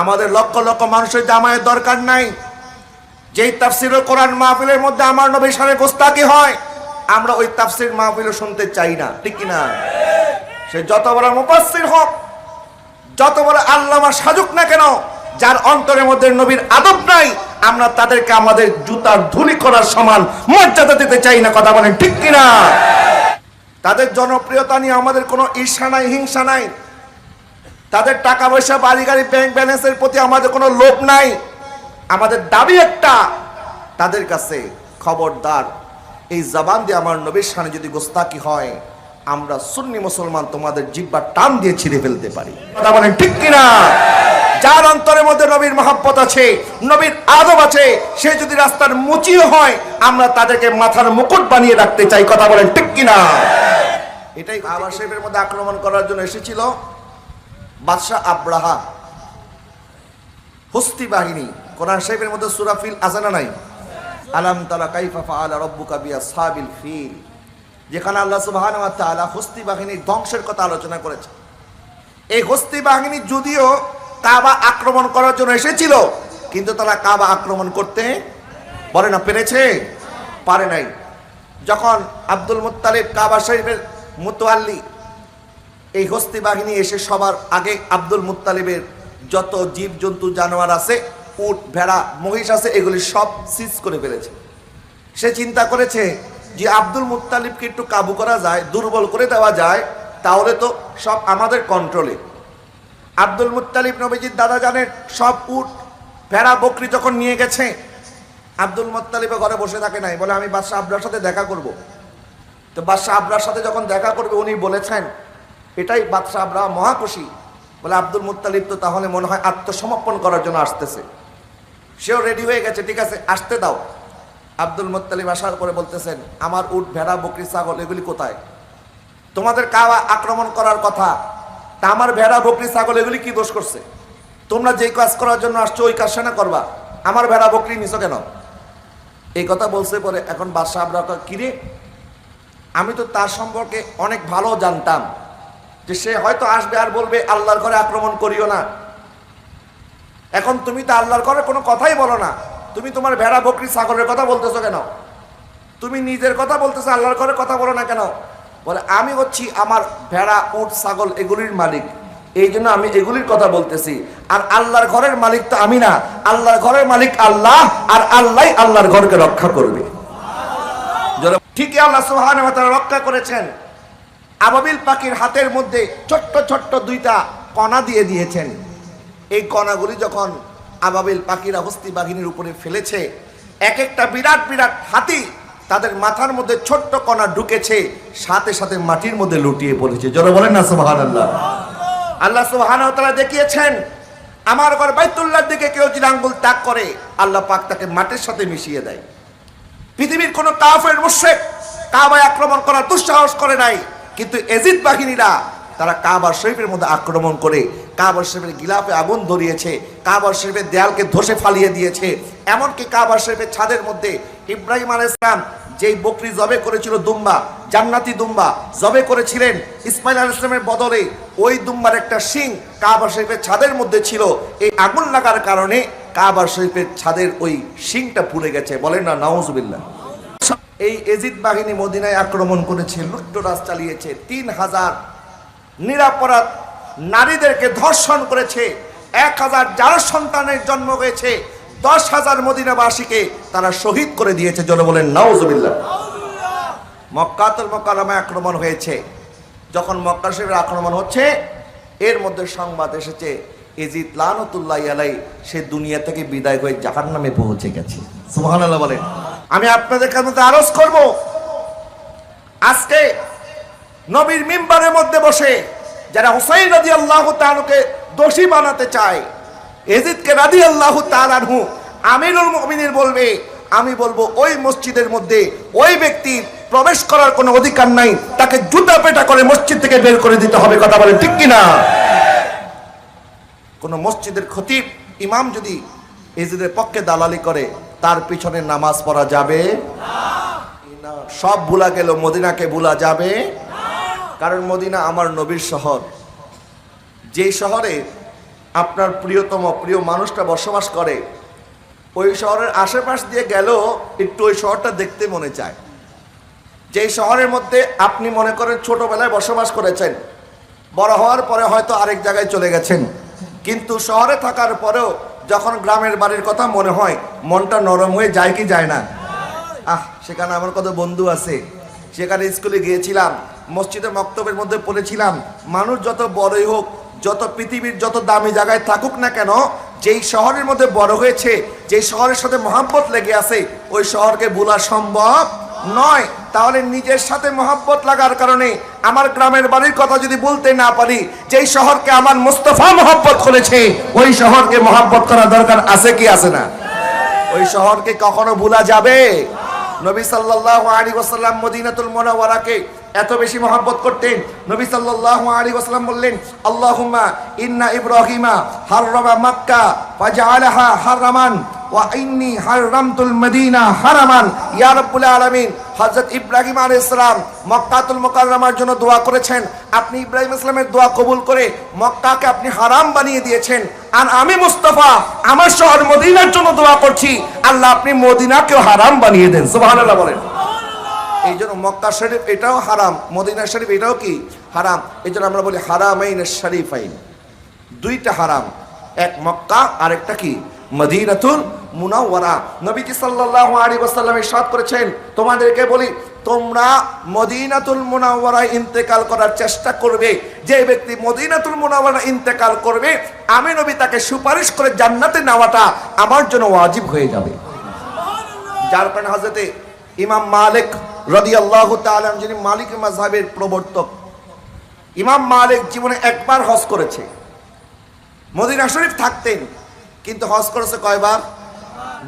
আমাদের লক্ষ লক্ষ মানুষের জামায়ের দরকার নাই। যেই তাফসিরুল কোরআন মাহফিলের মধ্যে আমার নবী সারে গোস্তাকি হয়, আমরা ওই তাফসির মাহফিলও শুনতে চাই না, ঠিক কি না সে যত বড় মুফাসসির হোক, যত বড় আল্লামা সাজুক না কেন, যার অন্তরের মধ্যে নবীর আদব নাই, আমরা তাদেরকে আমাদের জুতার ধুলি করার সমান মর্যাদা দিতে চাই না, কথা বলেন ঠিক কিনা? তাদের জনপ্রিয়তা নিয়ে আমাদের কোনো ঈর্ষা নাই, হিংসা নাই। তাদের টাকা পয়সা বাড়ি গাড়ি ব্যাংক ব্যালেন্সের প্রতি আমাদের কোনো লোভ নাই। আমাদের দাবি একটা তাদের কাছে খবরদার। এই জবান দিয়ে আমার নবীর সামনে যদি গোস্তাকি হয় আমরা সুন্নি মুসলমান তোমাদের জিব্বা টান দিয়ে ছিঁড়ে ফেলতে পারি। কথা বলেন ঠিক কিনা? যার অন্তরের মধ্যে নবীর মহাব্বত আছে নবীর আদব আছে সে যদি রাস্তার মুচিও হয় আমরা তাদেরকে মাথার মুকুট বানিয়ে রাখতে চাই। কথা বলেন ঠিক কিনা? এটাই আবার শেফের মধ্যে আক্রমণ করার জন্য এসেছিল। বাদশাহ আব্রাহা। হস্তি বাহিনী, কোরআন শরীফের মধ্যে সুরাফিল আজানা নাই? আলাম তালা কাইফা ফাআলা রাব্বুকা বিআসহাবিল ফিল। যেখানে আল্লাহ সুবহানাহু ওয়া তাআলা হস্তি বাহিনীর ধ্বংসের কথা আলোচনা করেছে। এই হস্তি বাহিনী যদিও কাবা আক্রমণ করার জন্য এসেছিল, কিন্তু তারা কাবা আক্রমণ করতে বলে না, পেরেছে? পারে নাই। যখন আব্দুল মুত্তালিব কাবা শরীফের মুতোয়াল্লি এই হস্তি বাহিনী এসে সবার আগে আব্দুল মুত্তালিবের যত জীব জন্তু জানোয়ার আছে, উট, ভেড়া, মহিষ আছে, এগুলি সব সিজ করে ফেলেছে। সে চিন্তা করেছে যে আব্দুল মুত্তালিবকে একটু কাবু করা যায়, দুর্বল করে দেওয়া যায়, তাহলে তো সব আমাদের কন্ট্রোলে আব্দুল মুত্তালিব নবীজির দাদা জানেন, সব উট, ভেড়া, বকরি যখন নিয়ে গেছে, আব্দুল মুত্তালিবে ঘরে বসে থাকে নাই, বলে আমি বাদশাহ আবরার সাথে দেখা করব। তো বাদশাহ আবরার সাথে যখন দেখা করবে, উনি বলেছেন এটাই বাদশাহ আবরা মহাখুশি। বলে আব্দুল মুত্তালিব তো তাহলে মনে হয় আত্মসমর্পণ করার জন্য আসতেছে। সেও রেডি হয়ে গেছে ঠিক আছে আসতে দাও। আব্দুল মুত্তালিব আসার পরে বলতেছেন আমার উট ভেড়া বকরি ছাগল এগুলি কোথায়? তোমাদের কাওয়া আক্রমণ করার কথা তা আমার ভেড়া বকরি ছাগল এগুলি কি দোষ করছে? তোমরা যেই কাজ করার জন্য আসছো ওই কাজ না করবা। আমার ভেড়া বকরি নিছো কেন? এই কথা বলছে পরে এখন বাদশাহ কয়, কিরে? আমি তো তার সম্পর্কে অনেক ভালো জানতাম। যে সে হয়তো আসবে আর বলবে আল্লাহর ঘরে আক্রমণ করিও না। এখন তুমি তো আল্লাহর ঘরে কোনো কথাই বলো না। তুমি তোমার ভেড়া বকরি ছাগলের কথা বলতেছো কেন? তুমি নিজের কথা বলতেছো আল্লাহর ঘরে কথা বলো না কেন? বলে আমি হচ্ছি আমার ভেড়া উট ছাগল এগুলির মালিক। এই জন্য আমি এগুলির কথা বলতেছি। আর আল্লাহর ঘরের মালিক তো আমি না। আল্লাহর ঘরের মালিক আল্লাহ আর আল্লাহ আল্লাহর ঘরকে রক্ষা করবে। ঠিকই আল্লাহ ওয়া রক্ষা করেছেন। আবাবিল পাখির হাতের মধ্যে ছোট্ট ছোট্ট দুইটা কণা দিয়ে দিয়েছেন। এই কণাগুলি যখন আবাবিল পাখিরা হস্তি বাহিনীর উপরে ফেলেছে, এক একটা বিরাট বিরাট হাতি তাদের মাথার মধ্যে ছোট্ট কণা ঢুকেছে, সাথে সাথে মাটির মধ্যে লুটিয়ে পড়েছে। যারা বলেন না সুবহান আল্লাহ আল্লাহ সুবহান তারা দেখিয়েছেন, আমার ঘর বাইতুল্লাহর দিকে কেউ যদি আঙ্গুল তাক করে, আল্লাহ পাক তাকে মাটির সাথে মিশিয়ে দেয়। পৃথিবীর কোন কাফের মুশরিক কাবায় আক্রমণ করার দুঃসাহস করে নাই। কিন্তু এজিদ বাহিনীরা, তারা কাবার শরীফের মধ্যে আক্রমণ করে কাবার শরীফের গিলাফে আগুন ধরিয়েছে কাবার শরীফের দেয়ালকে ধসে ফালিয়ে দিয়েছে। এমনকি কাবার শরীফের ছাদের মধ্যে ইব্রাহিম আলাইহিস সালাম যেই বকরি জবে করেছিল দুম্বা, জান্নাতি দুম্বা জবে করেছিলেন, ইসমাইল আলাইহিস সালামের বদলে ওই দুম্বার একটা শিং কাবার শরীফের ছাদের মধ্যে ছিল। এই আগুন লাগার কারণে কাবার শরীফের ছাদের ওই শিংটা পুড়ে গেছে। বলেন না, নাউজুবিল্লাহ। এই এজিদ বাহিনী মদিনায় আক্রমণ করেছে লুট্টরাজ চালিয়েছে, তিন হাজার নিরাপরাধ নারীদেরকে ধর্ষণ করেছে, এক হাজার যার সন্তানের জন্ম হয়েছে, দশ হাজার মদিনাবাসীকে তারা শহীদ করে দিয়েছে জন বলেন নওয়াজবিল্লা মক্কাতুল মক্কালামায় আক্রমণ হয়েছে। যখন মক্কা আক্রমণ হচ্ছে, এর মধ্যে সংবাদ এসেছে, এজিদ লানতুল্লাহ আলাই সে দুনিয়া থেকে বিদায় হয়ে নামে পৌঁছে গেছে। সুবহানাল্লাহ বলেন। আমি আপনাদের কাছে আরজ করব। আজকে নবীর মিম্বারের মধ্যে বসে যারা হুসাইন রাজি আল্লাহ তালুকে দোষী বানাতে চায়, এজিদকে রাজি আল্লাহ তালানহু আমিরুল মুমিনিন বলবে, আমি বলব ওই মসজিদের মধ্যে ওই ব্যক্তির প্রবেশ করার কোনো অধিকার নাই, তাকে জুতা পেটা করে মসজিদ থেকে বের করে দিতে হবে, কথা বলেন ঠিক কিনা? কোন মসজিদের খতিব, ইমাম যদি এজিদের পক্ষে দালালি করে তার পিছনে নামাজ পড়া যাবে। সব ভুলা গেল মদিনাকে ভুলা যাবে? কারণ মদিনা আমার নবীর শহর। যে শহরে আপনার প্রিয়তম, প্রিয় মানুষটা বসবাস করে, ওই শহরের আশেপাশ দিয়ে গেল একটু ওই শহরটা দেখতে মনে চায়। যেই শহরের মধ্যে আপনি মনে করেন ছোটবেলায় বসবাস করেছেন, বড় হওয়ার পরে হয়তো আরেক জায়গায় চলে গেছেন। কিন্তু শহরে থাকার পরেও যখন গ্রামের বাড়ির কথা মনে হয়, মনটা নরম হয়ে যায় কি যায় না? আহ, সেখানে আমার কত বন্ধু আছে। সেখানে স্কুলে গিয়েছিলাম মসজিদে মক্তবের মধ্যে পড়েছিলাম। মানুষ যত বড়ই হোক, যত পৃথিবীর যত দামি জায়গায় থাকুক না কেন, যেই শহরের মধ্যে বড় হয়েছে, যেই শহরের সাথে মহাব্বত লেগে আছে, ওই শহরকে ভোলা সম্ভব। নয়, তাহলে নিজের সাথে মহাব্বত লাগার কারণে আমার গ্রামের বাড়ির কথা যদি বলতে না পারি, যেই শহরকে আমার মুস্তফা মহাব্বত করেছে, ওই শহরকে মহাব্বত করা দরকার আছে কি আছে না? ওই শহরকে কখনো ভুলা যাবে? নবী সাল্লাল্লাহু আলাইহি ওয়াসাল্লাম মদিনাতুল মুনাওয়ারাকে এত বেশি মহাব্বত করতেন। নবী সাল্লাল্লাহু আলাইহি ওয়াসাল্লাম বললেন, আল্লাহুম্মা ইন্না ইব্রাহিমা হাররামা মক্কা ফাজআলাহা হারামান ওয়া ইন্নী হাররামতুল মদিনা হারামান। ইয়া রাব্বুল আলামিন। হযরত ইব্রাহিম আলাইহিস সালাম মক্কাতুল মুকাররমার জন্য দোয়া করেছেন। আপনি ইব্রাহিম ইসলামের দোয়া কবুল করে মক্কাকে আপনি হারাম বানিয়ে দিয়েছেন। আর আমি মুস্তাফা, আমার শহর মদিনার জন্য দোয়া করছি। আল্লাহ আপনি মদিনাকেও হারাম বানিয়ে দেন। সুবহানাল্লাহ বলেন। এই জন্য মক্কা শরীফ এটাও হারাম, মদিনা শরীফ এটাও কি? হারাম। এই জন্য আমরা বলি হারামাইন শরীফাইন। দুইটা হারাম, এক মক্কা, আরেকটা কি? মদিনাতুল মুনাওয়ারা। নবীজি সাল্লাল্লাহু আলাইহি ওয়াসাল্লাম ইরশাদ করেছেন, তোমাদেরকে বলি, তোমরা মদিনাতুল মুনাওয়ারায় ইন্তেকাল করার চেষ্টা করবে। যে ব্যক্তি মদিনাতুল মুনাওয়ারা ইন্তেকাল করবে, আমি নবী তাকে সুপারিশ করে জান্নাতে নেওয়াটা আমার জন্য ওয়াজিব হয়ে যাবে। যার কারণে হজরতে ইমাম মালিক রদি আল্লাহ তালাম যিনি মালিক মাঝহাবের প্রবর্তক, ইমাম মালিক জীবনে একবার হজ করেছে। মদিনা শরীফ থাকতেন। কিন্তু হজ করেছে কয়বার?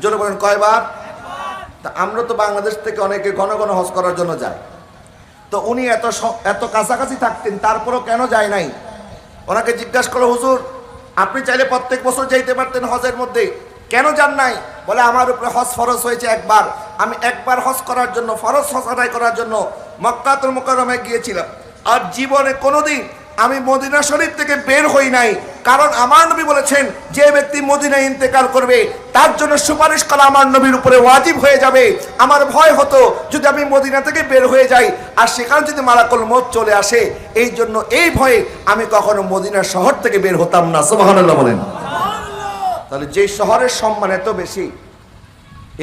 জোরে বলেন, কয়বার? তা আমরা তো বাংলাদেশ থেকে অনেকে ঘন ঘন হজ করার জন্য যায় তো উনি এত এত কাছাকাছি থাকতেন, তারপরও কেন যায় নাই? ওনাকে জিজ্ঞাসা করল, হুজুর, আপনি চাইলে প্রত্যেক বছর যাইতে পারতেন হজের মধ্যে। কেন যান নাই? বলে, আমার উপরে হজ ফরজ হয়েছে একবার। আমি একবার হজ করার জন্য, ফরজ হজ আদায় করার জন্য মক্কাতুল মুকাররমায় গিয়েছিলাম। আর জীবনে কোনোদিন আমি মদিনা শরীফ থেকে বের হই নাই। কারণ আমার নবী বলেছেন, যে ব্যক্তি মদিনায় ইন্তেকাল করবে, তার জন্য সুপারিশ করা আমার নবীর উপরে ওয়াজিব হয়ে যাবে। আমার ভয় হতো যদি আমি মদিনা থেকে বের হয়ে যাই, আর সেখানে যদি মালাকুল মত চলে আসে, এই জন্য এই ভয়ে আমি কখনো মদিনা শহর থেকে বের হতাম না। সুবহানাল্লাহ বলেন। তাহলে যে শহরের সম্মান এত বেশি,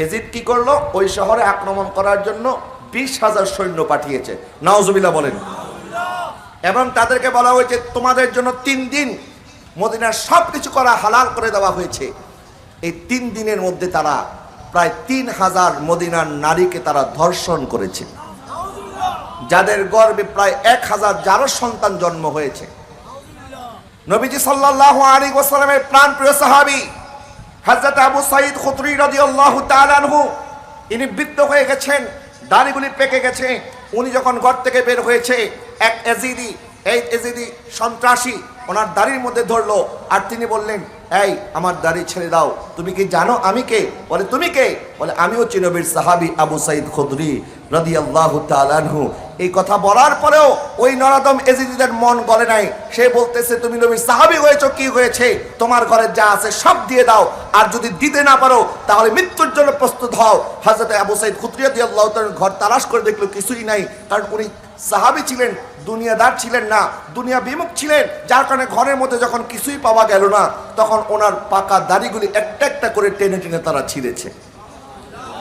এজিদ কি করল? ওই শহরে আক্রমণ করার জন্য বিশ হাজার সৈন্য পাঠিয়েছে। নাওজুবিল্লাহ বলেন। এবং তাদেরকে বলা হয়েছে, তোমাদের জন্য তিন দিন মদিনার সব কিছু করা হালাল করে দেওয়া হয়েছে। এই তিন দিনের মধ্যে তারা প্রায় তিন হাজার মদিনার নারীকে তারা ধর্ষণ করেছে। যাদের গর্বে প্রায় এক হাজার যারো সন্তান জন্ম হয়েছে। নবীজি সাল্লাল্লাহু আলাইহি ওয়াসাল্লামের প্রাণ প্রিয় সাহাবী হযরত আবু সাঈদ খুদরি রাদিয়াল্লাহু তাআলা আনহু, ইনি বৃদ্ধ হয়ে গেছেন, দাড়িগুলি পেকে গেছে। উনি যখন ঘর থেকে বের হয়েছে এক এজিদি এই এজিদি সন্ত্রাসী, ওনার দাড়ির মধ্যে ধরলো। আর তিনি বললেন, এই, আমার দাড়ি ছেড়ে দাও। তুমি কি জানো আমি কে? বলে, তুমি কে? বলে, আমিও চিনবীর সাহাবী আবু সাইদ খুদরি রাদিয়াল্লাহু তাআলা আনহু। এই কথা বলার পরেও ওই নরাদম এজিদিদের মন গলে নাই। সে বলতেছে, তুমি নবীর সাহাবী হয়েছো, কি হয়েছে? তোমার ঘরে যা আছে সব দিয়ে দাও। আর যদি দিতে না পারো, তাহলে মৃত্যুর জন্য প্রস্তুত হও। হযরত আবু সাইদ খুদরি রাদিয়াল্লাহু তাআলা ঘর তালাশ করে দেখল, কিছুই নাই। কারণ উনি সাহাবী ছিলেন দুনিয়াদার ছিলেন না, দুনিয়া বিমুখ ছিলেন, যার কারণে ঘরের মধ্যে যখন কিছুই পাওয়া গেল না, তখন ওনার পাকা দাড়িগুলি একটা একটা করে টেনে টেনে তারা ছিঁড়েছে।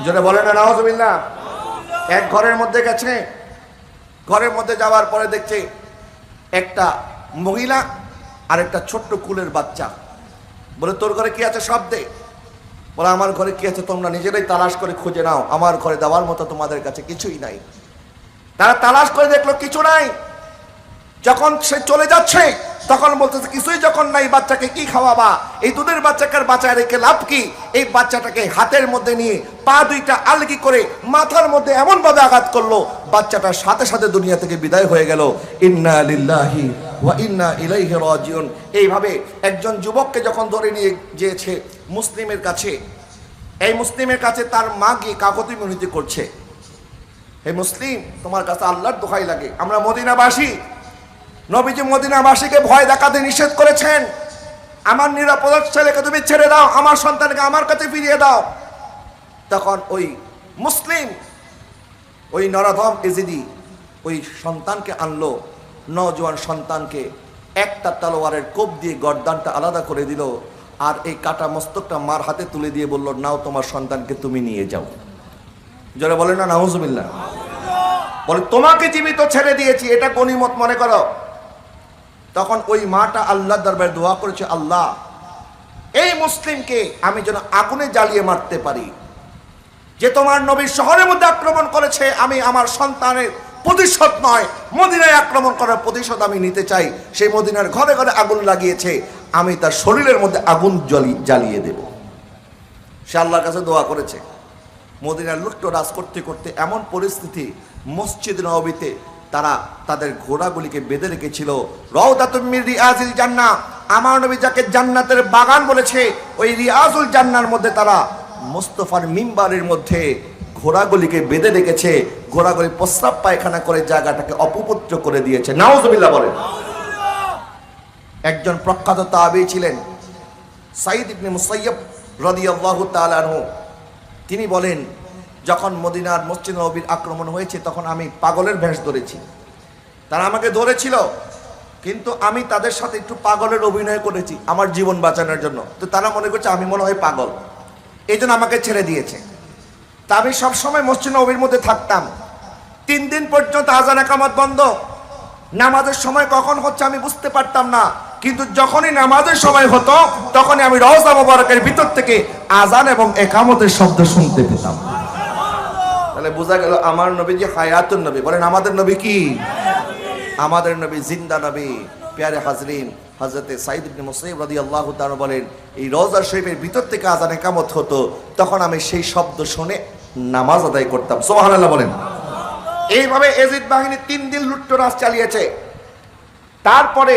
যেটা বলে না নাহজবিল্লা এক ঘরের মধ্যে গেছে, ঘরের মধ্যে যাওয়ার পরে দেখছে একটা মহিলা আর একটা ছোট্ট কুলের বাচ্চা। বলে, তোর ঘরে কি আছে সব দে বলে, আমার ঘরে কি আছে? তোমরা নিজেরাই তালাশ করে খুঁজে নাও। আমার ঘরে দেওয়ার মতো তোমাদের কাছে কিছুই নাই। তারা তালাশ করে দেখল, কিছু নাই। যখন সে চলে যাচ্ছে, তখন বলতেছে, কিছুই যখন নাই, বাচ্চাকে কি খাওয়াবা? এই দুধের বাচ্চাকে বাঁচায় রেখে লাভ কি? এই বাচ্চাটাকে হাতের মধ্যে নিয়ে পা দুইটা আলগি করে মাথার মধ্যে এমন ভাবে আঘাত করল, বাচ্চাটার সাথে সাথে দুনিয়া থেকে বিদায় হয়ে গেল। ইন্না লিল্লাহি ওয়া ইন্না ইলাইহি রাজিউন। এইভাবে একজন যুবককে যখন ধরে নিয়ে গিয়েছে মুসলিমের কাছে, এই মুসলিমের কাছে তার মা গিয়ে কাকতি মিনতি করছে। হে মুসলিম, তোমার কাছে আল্লাহর দোহাই লাগে। আমরা মদিনাবাসী নবীজি মদিনাবাসীকে ভয় দেখাতে নিষেধ করেছেন। আমার নিরাপদ ছেলেকে তুমি ছেড়ে দাও, আমার সন্তানকে আমার কাছে ফিরিয়ে দাও। তখন ওই মুসলিম, ওই নরাধম এজিদি ওই সন্তানকে আনলো নজওয়ান সন্তানকে একটা তলোয়ারের কোপ দিয়ে গর্দানটা আলাদা করে দিল আর এই কাটা মস্তকটা মার হাতে তুলে দিয়ে বলল, নাও তোমার সন্তানকে তুমি নিয়ে যাও। জোরে বলে না নাউজুবিল্লা বলে, তোমাকে জীবিত ছেড়ে দিয়েছি, এটা গনিমত মনে করো। তখন ওই মাটা আল্লাহ দরবারে দোয়া করেছে, আল্লাহ, এই মুসলিমকে আমি যেন আগুনে জ্বালিয়ে মারতে পারি। যে তোমার নবীর শহরের মধ্যে আক্রমণ করেছে, আমি আমার সন্তানের প্রতিশোধ নয়, মদিনায় আক্রমণ করার প্রতিশোধ আমি নিতে চাই। সেই মদিনার ঘরে ঘরে আগুন লাগিয়েছে, আমি তার শরীরের মধ্যে আগুন জ্বলি, জ্বালিয়ে দেব। সে আল্লাহর কাছে দোয়া করেছে। মদিনার লুট্ট রাজ করতে করতে এমন পরিস্থিতি মসজিদ নবীতে তারা তাদের ঘোড়াগুলিকে বেঁধে রেখেছিল। রওদাতুমির রিয়াজুল জান্না আমার নবী যাকে জান্নাতের বাগান বলেছে, ওই রিয়াজুল জান্নার মধ্যে তারা মোস্তফার মিম্বারের মধ্যে ঘোড়াগুলিকে বেঁধে রেখেছে। ঘোড়াগুলি প্রস্রাব পায়খানা করে জায়গাটাকে অপবিত্র করে দিয়েছে। নাউজুবিল্লাহ বলেন। একজন প্রখ্যাত তাবি ছিলেন, সাইদ ইবনে মুসাইয়ব রাদিয়াল্লাহু তাআলা তিনি বলেন যখন মদিনার মসজিদ নবীর আক্রমণ হয়েছে, তখন আমি পাগলের ভেষ ধরেছি। তারা আমাকে ধরেছিল, কিন্তু আমি তাদের সাথে একটু পাগলের অভিনয় করেছি আমার জীবন বাঁচানোর জন্য। তো তারা মনে করছে, আমি মনে হয় পাগল। এই জন্য আমাকে ছেড়ে দিয়েছে। তা আমি সবসময় মসজিদ নবীর মধ্যে থাকতাম। তিন দিন পর্যন্ত আজান একামত বন্ধ। নামাজের সময় কখন হচ্ছে আমি বুঝতে পারতাম না, কিন্তু যখনই নামাজের সময় হতো, তখনই আমি রওজা মোবারকের ভিতর থেকে আজান এবং একামতের শব্দ শুনতে পেতাম। তাহলে বোঝা গেল আমার নবী যে হায়াতুন নবী। বলেন, আমাদের নবী কি? আমাদের নবী জিন্দা নবী। পেয়ারে হাজরিন হজরতে সাইদ ইবনে মুসাইব রাদিয়াল্লাহু বলেন, এই রওজা শরীফের ভিতর থেকে আজান একামত হতো, তখন আমি সেই শব্দ শুনে নামাজ আদায় করতাম। সুবহানাল্লাহ বলেন। এইভাবে এজিদ বাহিনী তিন দিন লুট্টরাজ চালিয়েছে। তারপরে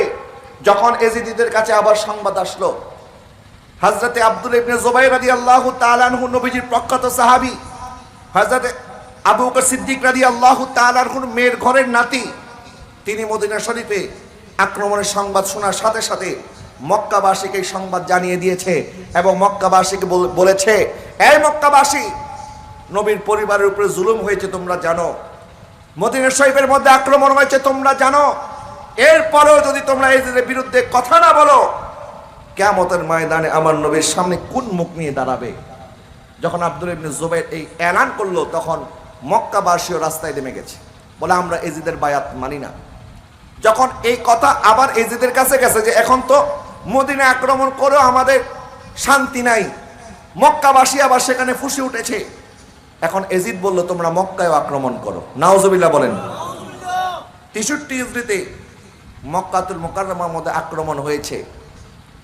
যখন এজিদিদের কাছে আবার সংবাদ আসলো হজরতে আব্দুল ইবনে জুবাইর রাদিয়াল্লাহু তাআলা আনহু নবীজির প্রখ্যাত সাহাবী হজরতে আবু বকর সিদ্দিক রাদিয়াল্লাহু তাআলা আনহুর মেয়ের ঘরের নাতি, তিনি মদিনা শরীফে আক্রমণের সংবাদ শোনার সাথে সাথে মক্কাবাসীকে এই সংবাদ জানিয়ে দিয়েছে এবং মক্কাবাসীকে বলেছে, এই মক্কাবাসী, নবীর পরিবারের উপরে জুলুম হয়েছে, তোমরা জানো। মদিনা শরীফের মধ্যে আক্রমণ হয়েছে, তোমরা জানো। এরপরেও যদি তোমরা এদের বিরুদ্ধে কথা না বলো কেমতের ময়দানে আমার নবীর সামনে কোন মুখ নিয়ে দাঁড়াবে? যখন আব্দুল ইবনে জুবাইর এই এলান করল, তখন মক্কাবাসীও রাস্তায় নেমে গেছে। বলে আমরা এজিদের বায়াত মানি না। যখন এই কথা আবার এজিদের কাছে গেছে যে এখন তো মদিনা আক্রমণ করেও আমাদের শান্তি নাই, মক্কাবাসী আবার সেখানে ফুসে উঠেছে। এখন এজিদ বলল, তোমরা মক্কায় আক্রমণ করো। নাওজবিল্লাহ বলেন। তেষট্টি ইজরিতে মক্কাতুল মোকাররমার মধ্যে আক্রমণ হয়েছে।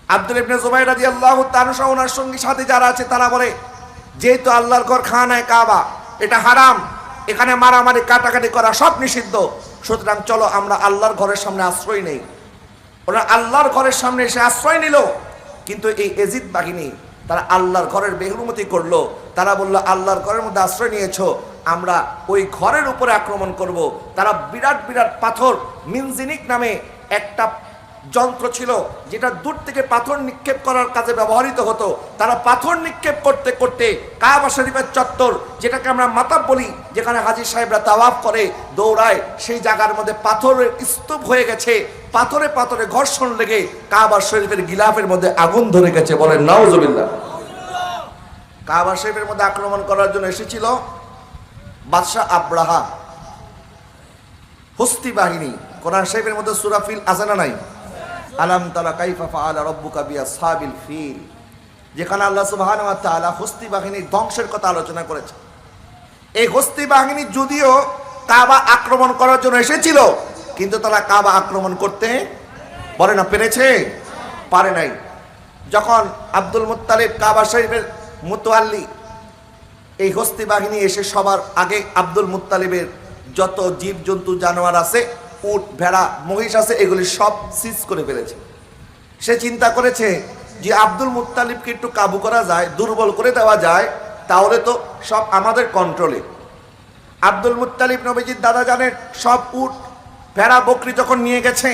আব্দুল ইবনে জুবাইর রাদিয়াল্লাহু তাআলা ওনার সঙ্গী সাথে যারা আছে, তারা বলে, যেহেতু আল্লাহর ঘর খানায় কাবা এটা হারাম। এখানে মারামারি, কাটাকাটি করা সব নিষিদ্ধ। সুতরাং চলো আমরা আল্লাহর ঘরের সামনে আশ্রয় নেই। ওরা আল্লাহর ঘরের সামনে এসে আশ্রয় নিল। কিন্তু এই এজিদ বাহিনী, তারা আল্লাহর ঘরের বেহরুমতি করল। তারা বলল, আল্লাহর ঘরের মধ্যে আশ্রয় নিয়েছ। আমরা ওই ঘরের উপরে আক্রমণ করব। তারা বিরাট বিরাট পাথর মিনজিনিক নামে একটা যন্ত্র ছিল যেটা দূর থেকে পাথর নিক্ষেপ করার কাজে ব্যবহৃত হতো। তারা পাথর নিক্ষেপ করতে করতে কাবা শরীফের চত্বর, যেটাকে আমরা মাতাব বলি, যেখানে হাজির সাহেবরা তাওয়াফ করে, দৌড়ায়, সেই জায়গার মধ্যে পাথরের স্তূপ হয়ে গেছে। পাথরে পাথরে ঘর্ষণ লেগে কাবা শরীফের গিলাফের মধ্যে আগুন ধরে গেছে বলেন নাউজুবিল্লাহ। কাবা শরীফের মধ্যে আক্রমণ করার জন্য এসেছিল বাদশাহ আব্রাহা, হস্তি বাহিনী। কোরআন শরীফের মধ্যে সুরাফিল আজানা নাই। আলাম তালা কাইফা ফাআলা রাব্বুকা বিআসহাবিল ফিল। যেখানে আল্লাহ সুবহানাহু ওয়া তাআলা হস্তি বাহিনীর ধ্বংসের কথা আলোচনা করেছে। এই হস্তি বাহিনী যদিও কাবা আক্রমণ করার জন্য এসেছিল, কিন্তু তারা কাবা আক্রমণ করতে বলে না, পেরেছে? পারে নাই। যখন আব্দুল মুত্তালিব কাবা শরীফের মুতোয়াল্লি এই হস্তি বাহিনী এসে সবার আগে আব্দুল মুত্তালিবের যত জীব জন্তু জানোয়ার আছে উট, ভেড়া, মহিষ আছে, এগুলি সব সিজ করে ফেলেছে। সে চিন্তা করেছে যে আব্দুল মুত্তালিবকে একটু কাবু করা যায়, দুর্বল করে দেওয়া যায়, তাহলে তো সব আমাদের কন্ট্রোলে আব্দুল মুত্তালিব নবীজির দাদা জানের সব উট, ভেড়া, বকরি যখন নিয়ে গেছে,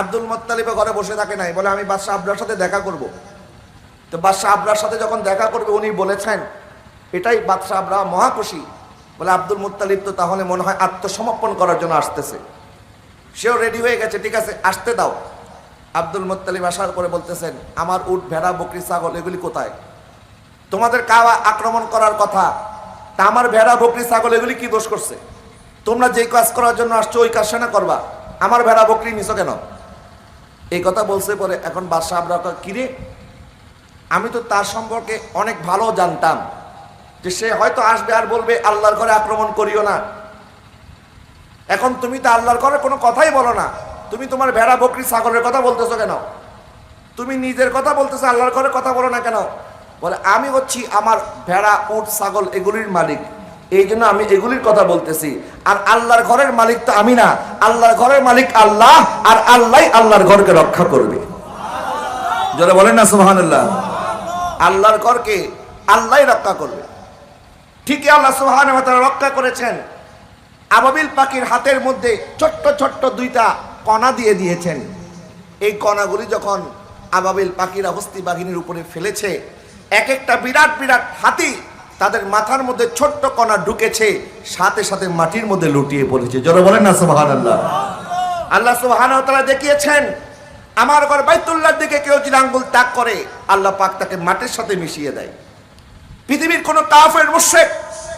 আব্দুল মোত্তালিবে ঘরে বসে থাকে নাই, বলে আমি বাদশাহ আবরার সাথে দেখা করব। তো বাদশাহ আবরার সাথে যখন দেখা করবে, উনি বলেছেন, এটাই বাদশাহ আবরা মহাখুশি। বলে আব্দুল মুত্তালিব তো তাহলে মনে হয় আত্মসমর্পণ করার জন্য আসতেছে। সেও রেডি হয়ে গেছে, ঠিক আছে, আসতে দাও। আব্দুল মুত্তালিব আসার পরে বলতেছেন, আমার উট, ভেড়া, বকরি, ছাগল, এগুলি কোথায়? তোমাদের কাওয়া আক্রমণ করার কথা, তা আমার ভেড়া, বকরি, ছাগল, এগুলি কি দোষ করছে? তোমরা যেই কাজ করার জন্য আসছো, ওই কাজ না করবা। আমার ভেড়া, বকরি নিছো কেন? এই কথা বলছে পরে এখন বাদশাহ আমরা কিরে? আমি তো তার সম্পর্কে অনেক ভালো জানতাম যে সে হয়তো আসবে আর বলবে, আল্লাহর ঘরে আক্রমণ করিও না। এখন তুমি তো আল্লাহর ঘরে কোনো কথাই বলো না। তুমি তোমার ভেড়া, বকরি, ছাগলের কথা বলতেছো কেন? তুমি নিজের কথা বলতেছো, আল্লাহর ঘরে কথা বলো না কেন? বলে, আমি হচ্ছি আমার ভেড়া, উট, ছাগল এগুলির মালিক। এই জন্য আমি এগুলির কথা বলতেছি। আর আল্লাহর ঘরের মালিক তো আমি না। আল্লাহর ঘরের মালিক আল্লাহ, আর আল্লাহ আল্লাহর ঘরকে রক্ষা করবে। যারা বলেন না সুহান আল্লাহ আল্লাহর ঘরকে আল্লাহ রক্ষা করবে। ঠিকই আল্লাহ সুহান রক্ষা করেছেন। আবাবিল পাখির হাতের মধ্যে ছোট্ট ছোট্ট দুইটা কণা দিয়ে দিয়েছেন। এই কণাগুলি যখন আবাবিল পাখিরা হস্তি বাঘিনীর উপরে ফেলেছে এক একটা বিরাট বিরাট হাতি তাদের মাথার মধ্যে ছোট্ট কণা ঢুকেছে, সাথে সাথে মাটির মধ্যে লুটিয়ে পড়েছে। যারা বলেন না সুবাহান আল্লাহ আল্লাহ সুবাহান তারা দেখিয়েছেন, আমার ঘর বাইতুল্লাহর দিকে কেউ যদি আঙ্গুল তাক করে, আল্লাহ পাক তাকে মাটির সাথে মিশিয়ে দেয়। পৃথিবীর কোন কাফের মুশেক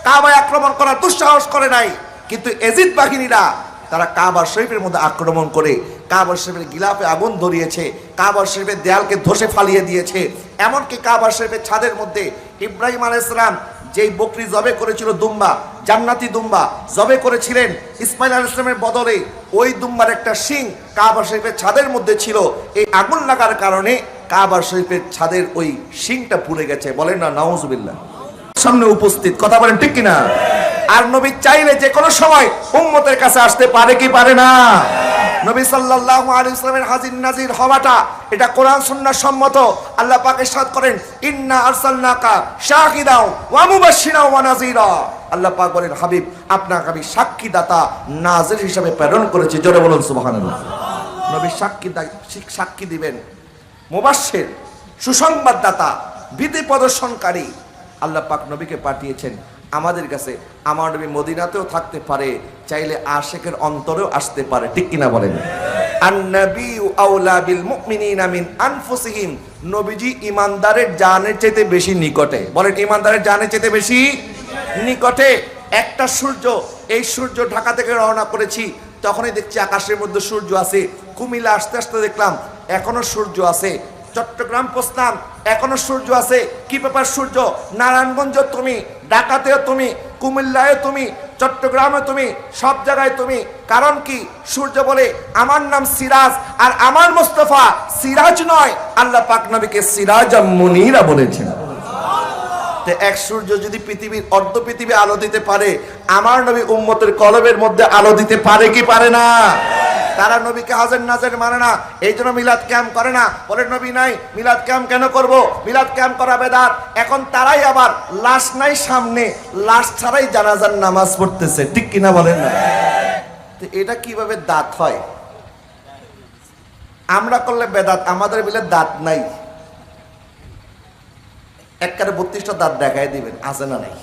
কাবায় আক্রমণ করার দুঃসাহস করে নাই। কিন্তু এজিদ বাহিনীরা, তারা কাবার শরীফের মধ্যে আক্রমণ করে কাবার শরীফের গিলাফে আগুন ধরিয়েছে কাবার শরীফের দেয়ালকে ধসে ফালিয়ে দিয়েছে। এমনকি কাবার শরীফের ছাদের মধ্যে ইব্রাহিম আলাইহিস সালাম যেই বকরি জবে করেছিল দুম্বা, জান্নাতি দুম্বা জবে করেছিলেন, ইসমাইল আল ইসলামের বদলে ওই দুম্বার একটা শিং কাবা শরীফের ছাদের মধ্যে ছিল। এই আগুন লাগার কারণে কাবা শরীফের ছাদের ওই শিংটা পুড়ে গেছে। বলেন না, নাউজুবিল্লাহ। সামনে উপস্থিত, কথা বলেন ঠিক কিনা? আর নবী চাইলে যে কোনো সময় উম্মতের কাছে আসতে পারে কি পারে না? নবী সাল্লাল্লাহু আলাইহি ওয়াসাল্লামের হাজির নাজির হওয়াটা এটা কোরআন সুন্নাহ সম্মত। আল্লাহ পাক ইরশাদ করেন, ইন্না আরসালনাকা শাহিদাও ওয়া মুবাশশিরা ওয়া নাযীরা। আল্লাহ পাক বলেন, হাবিব, আপনাকে আমি সাক্ষী দাতা নাজির হিসেবে প্রেরণ করেছি। জোরে বলুন, সুবহানাল্লাহ। নবী সাক্ষী সাক্ষী দিবেন। মুবাশশির, সুসংবাদদাতা ভীতি প্রদর্শনকারী। আল্লাহ পাক নবীকে পাঠিয়েছেন আমাদের কাছে আমার নবী মদিনাতেও থাকতে পারে, চাইলে আশেকের অন্তরেও আসতে পারে, ঠিক কিনা বলেন? নবীজি জানের বেশি নিকটে। বলেন ইমানদারের জানের বেশি নিকটে। একটা সূর্য, এই সূর্য ঢাকা থেকে রওনা করেছি, তখনই দেখছি আকাশের মধ্যে সূর্য আছে। কুমিল্লা আসতে আসতে দেখলাম, এখনও সূর্য আছে। চট্টগ্রাম পৌঁছলাম এখনও সূর্য আছে। কি ব্যাপার সূর্য? নারায়ণগঞ্জ তুমি, ঢাকাতেও তুমি, কুমিল্লায় তুমি, চট্টগ্রামে তুমি, সব জায়গায় তুমি। কারণ কি? সূর্য বলে, আমার নাম সিরাজ, আর আমার মোস্তফা সিরাজ নয়। আল্লাহ পাক নবীকে সিরাজ মুনিরা বলেছেন। এক সূর্য যদি পৃথিবীর অর্ধ পৃথিবী আলো দিতে পারে, আমার নবী উম্মতের কলবের মধ্যে আলো দিতে পারে কি পারে না? তারা নবীকে হাজার নাজের মানে না, এই জন্য মিলাদ ক্যাম্প করে না। বলে, নবী নাই, মিলাদ ক্যাম্প কেন করব? মিলাদ ক্যাম্প করা বেদাত। এখন তারাই আবার লাশ নাই সামনে, লাশ ছাড়াই জানাজার নামাজ পড়তেছে। ঠিক কিনা বলেন না? এটা কীভাবে দাঁত হয়? আমরা করলে বেদাত, আমাদের বিলে দাঁত নাই। একবারে বত্রিশটা দাঁত দেখাই দিবেন, আছে না নাই?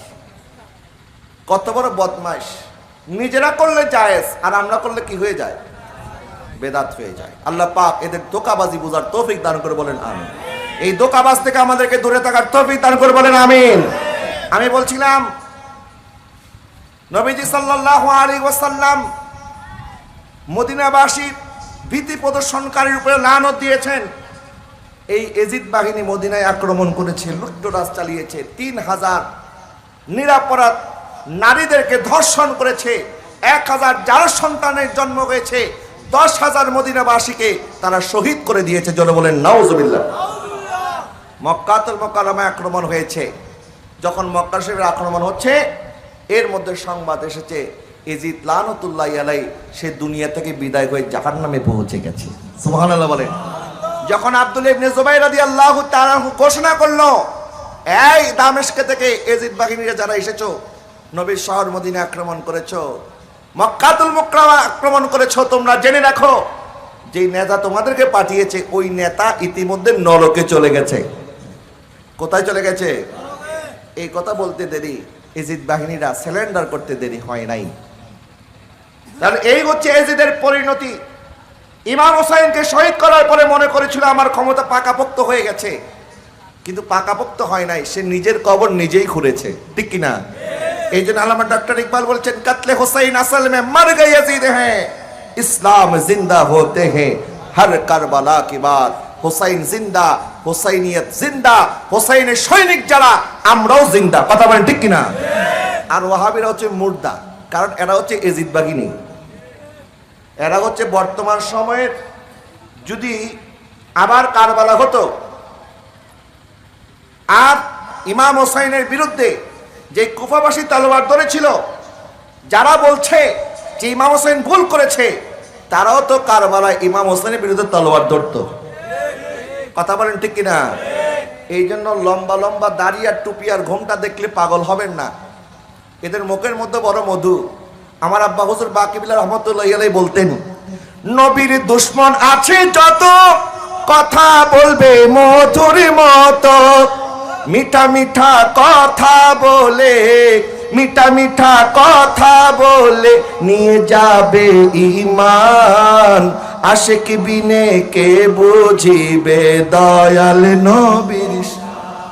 কত বড় বদমাস নিজেরা করলে জায়েজ, আর আমরা করলে কি হয়ে যায়? বেদাত হয়ে যায়। আল্লাহ পাক এদের দোকাবাজি বুঝার তৌফিক দান করে বলেন, আমিন। এই দোকাবাজ থেকে আমাদেরকে দূরে থাকার তৌফিক দান করে বলেন, আমিন। আমি বলছিলাম, নবীজি সাল্লাল্লাহু আলাইহি ওয়াসাল্লাম মদিনাবাসী ভীতি প্রদর্শনকারীর উপরে লানত দিয়েছেন। এই এজিদ বাহিনী মদিনায় আক্রমণ করেছে, লুট্টরাজ চালিয়েছে, তিন হাজার নিরাপরাধ নারীদেরকে ধর্ষণ করেছে, এক হাজার যার সন্তানের জন্ম হয়েছে দশ হাজার মদিনাবাসীকে তারা শহীদ করে দিয়েছে। জন বলেন নওজবিল্লা মক্কাতুল মক্কারামায় আক্রমণ হয়েছে। যখন মক্কা শরীফের আক্রমণ হচ্ছে, এর মধ্যে সংবাদ এসেছে এজিদ লানতুল্লাহ আলাই সে দুনিয়া থেকে বিদায় হয়ে জাহান নামে পৌঁছে গেছে। সুবহানাল্লাহ বলেন। যখন আব্দুল ইবনে জুবাইর রাদিয়াল্লাহু তাআলা ঘোষণা করল, এই দামেস্কে থেকে এজিদ বাহিনীরা যারা এসেছ, নবীর শহর মদিনা আক্রমণ করেছ মক্কাতুল মুকরামা আক্রমণ করেছ, তোমরা জেনে রাখো, যেই নেতা তোমাদেরকে পাঠিয়েছে, ওই নেতা ইতিমধ্যে নরকে চলে গেছে। কোথায় চলে গেছে? এই কথা বলতে দেরি। এজিদ বাহিনীরা সিলিন্ডার করতে দেরি হয় নাই। তাহলে এই হচ্ছে এজিদের পরিণতি। ইমাম হোসাইনকে শহীদ করার পরে মনে করেছিল, আমার ক্ষমতা পাকাপোক্ত হয়ে গেছে। কিন্তু পাকাপোক্ত হয় নাই, সে নিজের কবর নিজেই খুঁড়েছে। ঠিক কিনা? এই জন্য আলামা ডক্টর ইকবাল বলছেন, কাতলে হোসাইন আসল মে মর গিয়ে হ্যাঁ। ইসলাম জিন্দা হতে হ্যাঁ হর কারবালা কি বাদ হোসাইন জিন্দা, হোসাইনিয়ত জিন্দা হোসাইনের সৈনিক যারা, আমরাও জিন্দা। কথা বলেন ঠিক কিনা? আর ওয়াহাবিরা হচ্ছে মুর্দা, কারণ এরা হচ্ছে এজিদ বাগিনী এরা হচ্ছে বর্তমান সময়ের, যদি আবার কারবালা হতো, আর ইমাম হোসাইনের বিরুদ্ধে যে কুফাবাসী তালোয়ার ধরেছিল, যারা বলছে যে ইমাম হোসেন ভুল করেছে, তারাও তো কারবালায় ইমাম হোসেনের বিরুদ্ধে তলোয়ার ধরতো। কথা বলেন ঠিক কিনা? এই জন্য লম্বা লম্বা দাড়ি আর টুপি আর ঘোমটা দেখলে পাগল হবেন না। এদের মুখের মধ্যে বড় মধু। আমার আব্বা হুজুর বাকিবিল্লা রহমতুল্লাহ বলতেন, নবীর দুশ্মন আছে যত, কথা বলবে মধুর মতো। মিঠা মিঠা কথা বলে, মিঠা মিঠা কথা বলে নিয়ে যাবে ইমান আশেক বিনে কে বুঝিবে দয়াল নবীর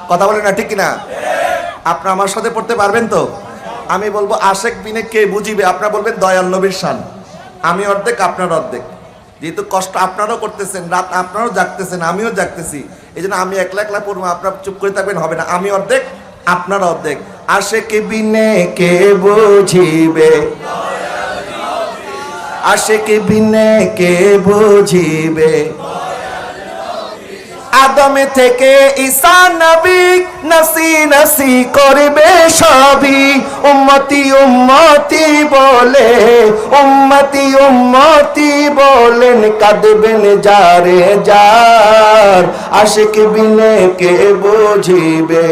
কথা বলে না, ঠিক কিনা? আপনি আমার সাথে পড়তে পারবেন তো? আমি বলব, আশেক বিনে কে বুঝিবে? আপনারা বলবেন দয়াল নবীর শান আমি অর্ধেক, আপনার অর্ধেক। যেহেতু কষ্ট আপনারাও করতেছেন, রাত আপনারাও জাগতেছেন, আমিও জাগতেছি। এই জন্য আমি একলা একলা পড়ব, আপনার চুপ করে থাকবেন, হবে না। আমি অর্ধেক, আপনার অর্ধেক। আসে কে বিনে কে বুঝিবে? আসে কে বিনে কে বুঝিবে? আদমে থেকে ঈসা নবী নসি নসি করবে সবই। উম্মতি উম্মতি বলে, উম্মতি উম্মতি বলেন, কাঁদবেন যারে যার। আশিক বিনে কে বুঝিবে?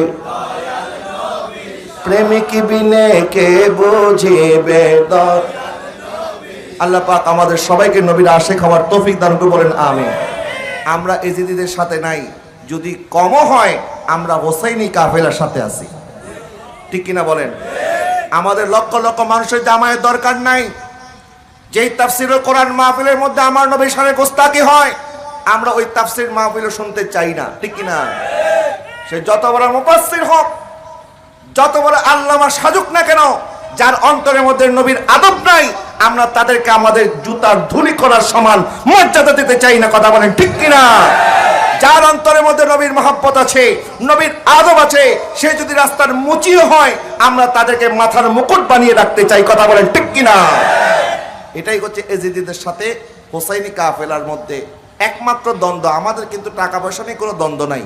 প্রেমিক বিনে কে বুঝিবে? আল্লাহ পাক আমাদের সবাইকে নবীর আশেক হওয়ার তৌফিক দান করে বলেন, আমিন। আমরা এজিদিদের সাথে নাই। যদি কমও হয়, আমরা হোসাইনি কাফেলার সাথে আছি। ঠিক কিনা বলেন? আমাদের লক্ষ লক্ষ মানুষের জামায়ের দরকার নাই। যেই তাফসির কোরআন মাহফিলের মধ্যে আমার নবী সানে গোস্তাকি হয়, আমরা ওই তাফসির মাহফিল শুনতে চাই না। ঠিক কিনা? সে যত বড় মুফাসসির হোক, যত বড় আল্লামা সাজুক না কেন যার অন্তরের মধ্যে নবীর আদব নাই, আমরা তাদেরকে আমাদের জুতার ধুলি করার সমান মর্যাদা দিতে চাই না, কথা বলেন ঠিক কিনা? যার অন্তরের মধ্যে নবীর মহাব্বত আছে, নবীর আদব আছে, সে যদি রাস্তার মুচিও হয়, আমরা তাদেরকে মাথার মুকুট বানিয়ে রাখতে চাই, কথা বলেন ঠিক কিনা? এটাই হচ্ছে এজিদিদের সাথে হোসাইনি কাফেলার মধ্যে একমাত্র দ্বন্দ্ব। আমাদের কিন্তু টাকা পয়সা নিয়ে কোনো দ্বন্দ্ব নাই।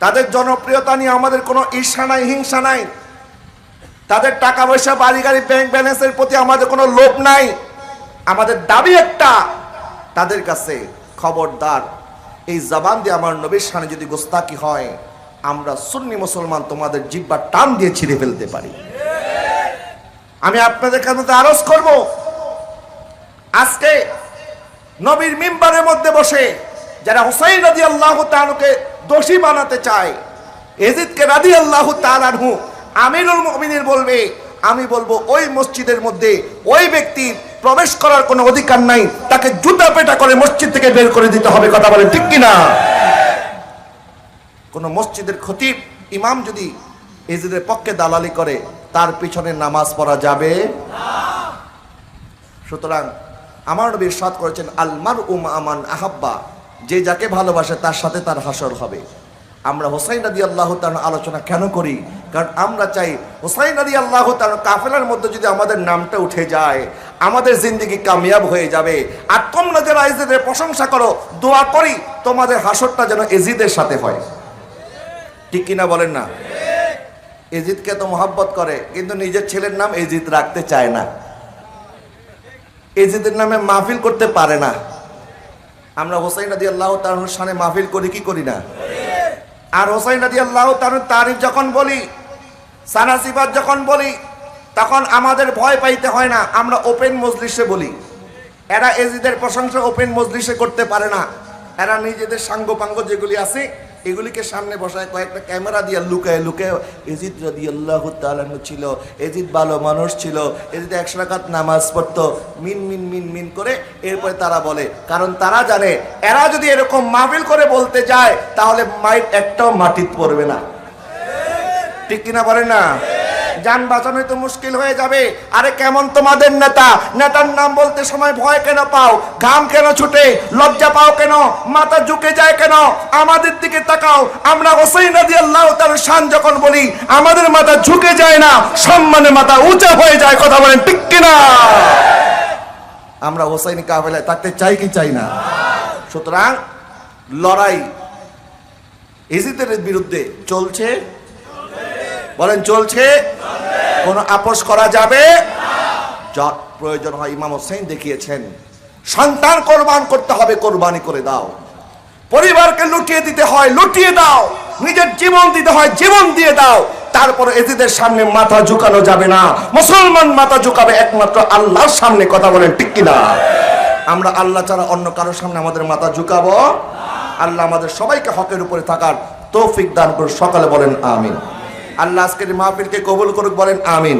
তাদের জনপ্রিয়তা নিয়ে আমাদের কোনো ঈর্ষা নাই, হিংসা নাই। তাদের টাকা পয়সা বাড়ি গাড়ি ব্যাংক ব্যালেন্সের প্রতি আমাদের কোনো লোভ নাই। আমাদের দাবি একটা, তাদের কাছে খবরদার। এই জবান দিয়ে আমার নবীর সামনে যদি গোস্তাকি হয়, আমরা সুন্নি মুসলমান তোমাদের জিব্বা টান দিয়ে ছিঁড়ে ফেলতে পারি। আমি আপনাদের কাছে আরজ করব, আজকে নবীর মিম্বারের মধ্যে বসে যারা হুসাইন রাজি আল্লাহ তানুকে দোষী বানাতে চায়, এজিদকে রাজি আল্লাহ তালানহু আমিরুল মুমিনিন বলবে, আমি বলব ওই মসজিদের মধ্যে ওই ব্যক্তির প্রবেশ করার কোনো অধিকার নাই, তাকে জুতা পেটা করে মসজিদ থেকে বের করে দিতে হবে, কথা বলে ঠিক কিনা? কোন মসজিদের খতিব, ইমাম যদি এজিদের পক্ষে দালালি করে, তার পিছনে নামাজ পড়া যাবে? সুতরাং আমার সাদ করেছেন আলমার উম আমান আহাব্বা, যে যাকে ভালোবাসে তার সাথে তার হাসর হবে। আমরা হোসাইন রাদি আল্লাহ তার আলোচনা কেন করি? কারণ আমরা চাই হোসাইন রাদি আল্লাহ তার কাফেলার মধ্যে যদি আমাদের নামটা উঠে যায়, আমাদের জিন্দিগি কামিয়াব হয়ে যাবে। আর তোমরা যারা এজিদের প্রশংসা করো, দোয়া করি, তোমাদের হাসরটা যেন এজিদের সাথে হয়। ঠিক কিনা বলেন না? এজিদকে তো মোহাব্বত করে, কিন্তু নিজের ছেলের নাম এজিদ রাখতে চায় না। এজিদের নামে মাহফিল করতে পারে না। আমরা হোসাইন রাদি আল্লাহ তার সামনে মাহফিল করি, কি করি না? আর হোসাইন নদী আল্লাহ তার তারিফ যখন বলি সানাসিফাত যখন বলি, তখন আমাদের ভয় পাইতে হয় না, আমরা ওপেন মজলিসে বলি। এরা এজিদের প্রশংসা ওপেন মজলিসে করতে পারে না। এরা নিজেদের সাঙ্গ পাঙ্গ যেগুলি আছে এগুলিকে সামনে বসায় কয়েকটা ক্যামেরা দিয়ে লুকায় লুকায় এজিদ রাদি আল্লাহ তালানু ছিল, এজিদ ভালো মানুষ ছিল, এজিদ একশো রাকাত নামাজ পড়ত, মিন মিন মিন মিন করে এরপরে তারা বলে, কারণ তারা জানে, এরা যদি এরকম মাহফিল করে বলতে যায়, তাহলে মাইট একটাও মাটিত পড়বে না। ঠিক কিনা পারে না? যান বাঁচানোই তো মুশকিল হয়ে যাবে। আরে কেমন তোমাদের নেতা? নেতার নাম বলতে সময় ভয় কেন পাও? ঘাম কেন ছুটে? লজ্জা পাও কেন? মাথা ঝুঁকে যায় কেন? আমাদের দিকে তাকাও। আমরা হোসেন রাজি আল্লাহ তার শান যখন বলি, আমাদের মাথা ঝুঁকে যায় না সম্মানে মাথা উঁচা হয়ে যায়, কথা বলেন ঠিক কিনা? আমরা হোসাইন কাফেলায় থাকতে চাই কি চাই না? সুতরাং লড়াই ইজিদের বিরুদ্ধে চলছে। বলেন, চলছে? কোন আপোষ করা যাবে? প্রয়োজন হয় ইমাম হোসেন দেখিয়েছেন। সন্তান কোরবান করতে হবে, কোরবানি করে দাও। পরিবারকে লুটিয়ে দিতে হয়, লুটিয়ে দাও। নিজের জীবন দিতে হয়, জীবন দিয়ে দাও। তারপর এজিদের সামনে মাথা ঝুকানো যাবে না। মুসলমান মাথা ঝুকাবে একমাত্র আল্লাহর সামনে কথা বলেন, ঠিক কিনা আমরা আল্লাহ ছাড়া অন্য কারোর সামনে আমাদের মাথা ঝুকাবো? আল্লাহ আমাদের সবাইকে হকের উপরে থাকার তৌফিক দান করে সকালে বলেন, আমিন। আল্লাহ আজকের মাহফিলকে কবুল করুক বলেন আমিন।